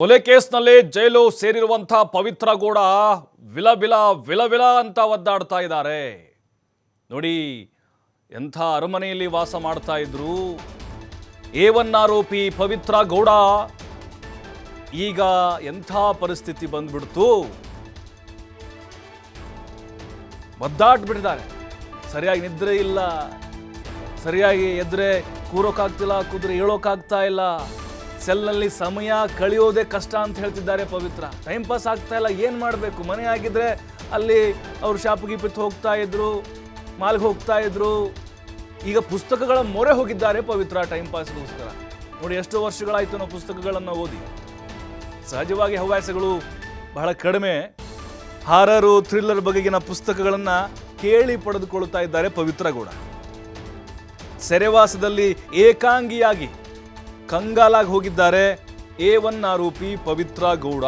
ಕೊಲೆ ಕೇಸ್ನಲ್ಲಿ ಜೈಲು ಸೇರಿರುವಂತಹ ಪವಿತ್ರ ಗೌಡ ವಿಲ ವಿಲ ವಿಲ ವಿಲ ಅಂತ ಒದ್ದಾಡ್ತಾ ಇದ್ದಾರೆ. ನೋಡಿ, ಎಂಥ ಅರಮನೆಯಲ್ಲಿ ವಾಸ ಮಾಡ್ತಾ ಇದ್ರು. ಆರೋಪಿ ಪವಿತ್ರ ಗೌಡ. ಈಗ ಎಂಥ ಪರಿಸ್ಥಿತಿ ಬಂದ್ಬಿಡ್ತು. ಒದ್ದಾಡ್ಬಿಟ್ಟಿದ್ದಾರೆ. ಸರಿಯಾಗಿ ನಿದ್ರೆ ಇಲ್ಲ. ಸರಿಯಾಗಿ ಎದ್ರೆ ಕೂರೋಕ್ಕಾಗ್ತಿಲ್ಲ ಕುದುರೆ ಹೇಳೋಕ್ಕಾಗ್ತಾ ಇಲ್ಲ. ಸೆಲ್ನಲ್ಲಿ ಸಮಯ ಕಳೆಯೋದೇ ಕಷ್ಟ ಅಂತ ಹೇಳ್ತಿದ್ದಾರೆ ಪವಿತ್ರ. ಟೈಮ್ ಪಾಸ್ ಆಗ್ತಾ ಇಲ್ಲ, ಏನು ಮಾಡಬೇಕು? ಮನೆ ಆಗಿದ್ರೆ ಅಲ್ಲಿ ಅವರು ಶಾಪ್ ಗೀಪಿತ್ ಹೋಗ್ತಾ ಇದ್ರು, ಮಾಲ್ಗೆ ಹೋಗ್ತಾ ಇದ್ರು. ಈಗ ಪುಸ್ತಕಗಳ ಮೊರೆ ಹೋಗಿದ್ದಾರೆ ಪವಿತ್ರ ಟೈಮ್ ಪಾಸ್ಗೋಸ್ಕರ ನೋಡಿ, ಎಷ್ಟು ವರ್ಷಗಳಾಯಿತು ನಾವು ಪುಸ್ತಕಗಳನ್ನು ಓದಿ. ಸಹಜವಾಗಿ ಹವ್ಯಾಸಗಳು ಬಹಳ ಕಡಿಮೆ. ಹಾರರು, ಥ್ರಿಲ್ಲರ್ ಬಗೆಗಿನ ಪುಸ್ತಕಗಳನ್ನು ಕೇಳಿ ಪಡೆದುಕೊಳ್ಳುತ್ತಾ ಇದ್ದಾರೆ ಪವಿತ್ರ ಗೌಡ. ಸೆರೆವಾಸದಲ್ಲಿ ಏಕಾಂಗಿಯಾಗಿ ಕಂಗಾಲಾಗಿ ಹೋಗಿದ್ದಾರೆ. ಎ ಒನ್ ಆರೋಪಿ ಪವಿತ್ರ ಗೌಡ.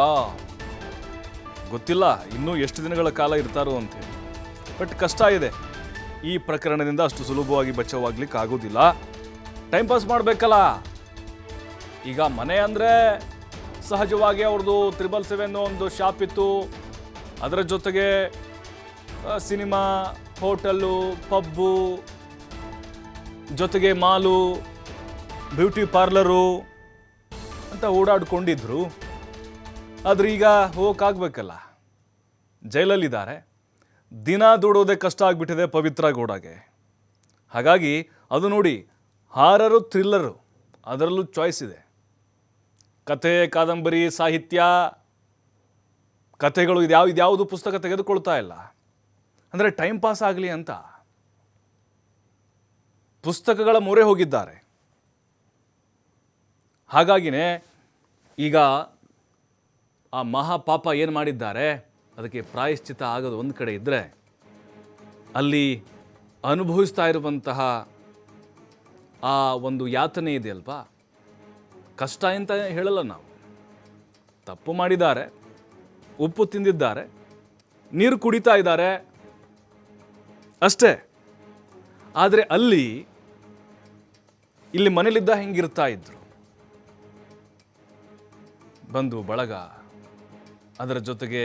ಗೊತ್ತಿಲ್ಲ, ಇನ್ನೂ ಎಷ್ಟು ದಿನಗಳ ಕಾಲ ಇರ್ತಾರೋ ಅಂತೇಳಿ ಬಟ್ ಕಷ್ಟ ಇದೆ. ಈ ಪ್ರಕರಣದಿಂದ ಅಷ್ಟು ಸುಲಭವಾಗಿ ಬಚಾವಾಗ್ಲಿಕ್ಕೆ ಆಗೋದಿಲ್ಲ. ಟೈಮ್ ಪಾಸ್ ಮಾಡಬೇಕಲ್ಲ. ಈಗ ಮನೆ ಅಂದರೆ ಸಹಜವಾಗಿ ಅವ್ರದ್ದು ತ್ರಿಬಲ್ ಸೆವೆನ್ ಒಂದು ಶಾಪ್ ಇತ್ತು. ಅದರ ಜೊತೆಗೆ ಸಿನಿಮಾ ಹೋಟೆಲ್ಲು ಪಬ್ಬು ಜೊತೆಗೆ ಮಾಲು ಬ್ಯೂಟಿ ಪಾರ್ಲರು ಅಂತ ಓಡಾಡ್ಕೊಂಡಿದ್ರು. ಆದ್ರೆ ಈಗ ಹೋಗೋಕ್ಕಾಗಬೇಕಲ್ಲ ಜೈಲಲ್ಲಿದ್ದಾರೆ. ದಿನ ದುಡೋದೇ ಕಷ್ಟ ಆಗಿಬಿಟ್ಟಿದೆ ಪವಿತ್ರ ಗೌಡಗೆ. ಹಾಗಾಗಿ ಅದು ನೋಡಿ ಹಾರರು, ಥ್ರಿಲ್ಲರು ಅದರಲ್ಲೂ ಚಾಯ್ಸ್ ಇದೆ. ಕತೆ ಕಾದಂಬರಿ, ಸಾಹಿತ್ಯ, ಕಥೆಗಳು ಇದ್ಯಾವ ಇದ್ಯಾವುದು ಪುಸ್ತಕ ತೆಗೆದುಕೊಳ್ತಾ ಇಲ್ಲ. ಅಂದರೆ ಟೈಮ್ ಪಾಸ್ ಆಗಲಿ ಅಂತ. ಪುಸ್ತಕಗಳ ಮೊರೆ ಹೋಗಿದ್ದಾರೆ. ಹಾಗಾಗಿನೇ ಈಗ ಆ ಮಹಾಪಾಪ ಏನು ಮಾಡಿದ್ದಾರೆ? ಅದಕ್ಕೆ ಪ್ರಾಯಶ್ಚಿತ ಆಗೋದು ಒಂದು ಕಡೆ ಇದ್ದರೆ ಅಲ್ಲಿ ಅನುಭವಿಸ್ತಾ ಇರುವಂತಹ ಆ ಒಂದು ಯಾತನೆ ಇದೆಯಲ್ವಾ? ಕಷ್ಟ ಅಂತ ಹೇಳಲ್ಲ ನಾವು. ತಪ್ಪು ಮಾಡಿದ್ದಾರೆ, ಉಪ್ಪು ತಿಂದಿದ್ದಾರೆ, ನೀರು ಕುಡಿತಾ ಇದ್ದಾರೆ ಅಷ್ಟೇ. ಆದರೆ ಅಲ್ಲಿ ಇಲ್ಲಿ ಮನೇಲಿದ್ದ ಹೆಂಗಿರ್ತಾ ಇದ್ರು? ಬಂಧು ಬಳಗ. ಅದರ ಜೊತೆಗೆ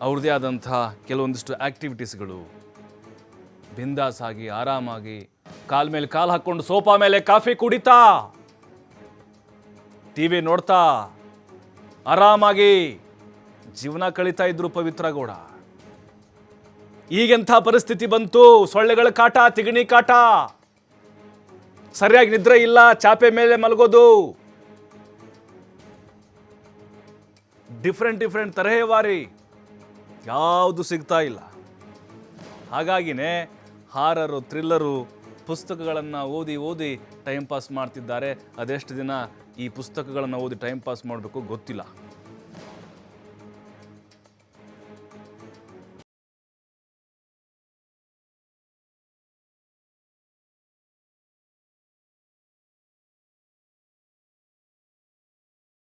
ಅವ್ರದ್ದೇ ಆದಂಥ ಕೆಲವೊಂದಿಷ್ಟು ಆ್ಯಕ್ಟಿವಿಟೀಸ್ಗಳು ಬಿಂದಾಸಾಗಿ ಆರಾಮಾಗಿ ಕಾಲ್ ಮೇಲೆ ಕಾಲು ಹಾಕ್ಕೊಂಡು ಸೋಫಾ ಮೇಲೆ ಕಾಫಿ ಕುಡಿತಾ. ಟಿ ವಿ ನೋಡ್ತಾ. ಆರಾಮಾಗಿ ಜೀವನ ಕಳೀತಾ ಇದ್ರು ಪವಿತ್ರ ಗೌಡ. ಈಗೆಂಥ ಪರಿಸ್ಥಿತಿ ಬಂತು, ಸೊಳ್ಳೆಗಳ ಕಾಟ, ತಿಗಣಿ ಕಾಟ. ಸರಿಯಾಗಿ ನಿದ್ರೆ ಇಲ್ಲ, ಚಾಪೆ ಮೇಲೆ ಮಲಗೋದು. ಡಿಫ್ರೆಂಟ್ ಡಿಫ್ರೆಂಟ್ ತರಹೇವಾರಿ ಯಾವುದು ಸಿಗ್ತಾ ಇಲ್ಲ. ಹಾಗಾಗಿನೇ ಹಾರರು, ಥ್ರಿಲ್ಲರು ಪುಸ್ತಕಗಳನ್ನು ಓದಿ ಓದಿ ಟೈಮ್ ಪಾಸ್ ಮಾಡ್ತಿದ್ದಾರೆ. ಅದೆಷ್ಟು ದಿನ ಈ ಪುಸ್ತಕಗಳನ್ನು ಓದಿ ಟೈಮ್ ಪಾಸ್ ಮಾಡಬೇಕು ಗೊತ್ತಿಲ್ಲ.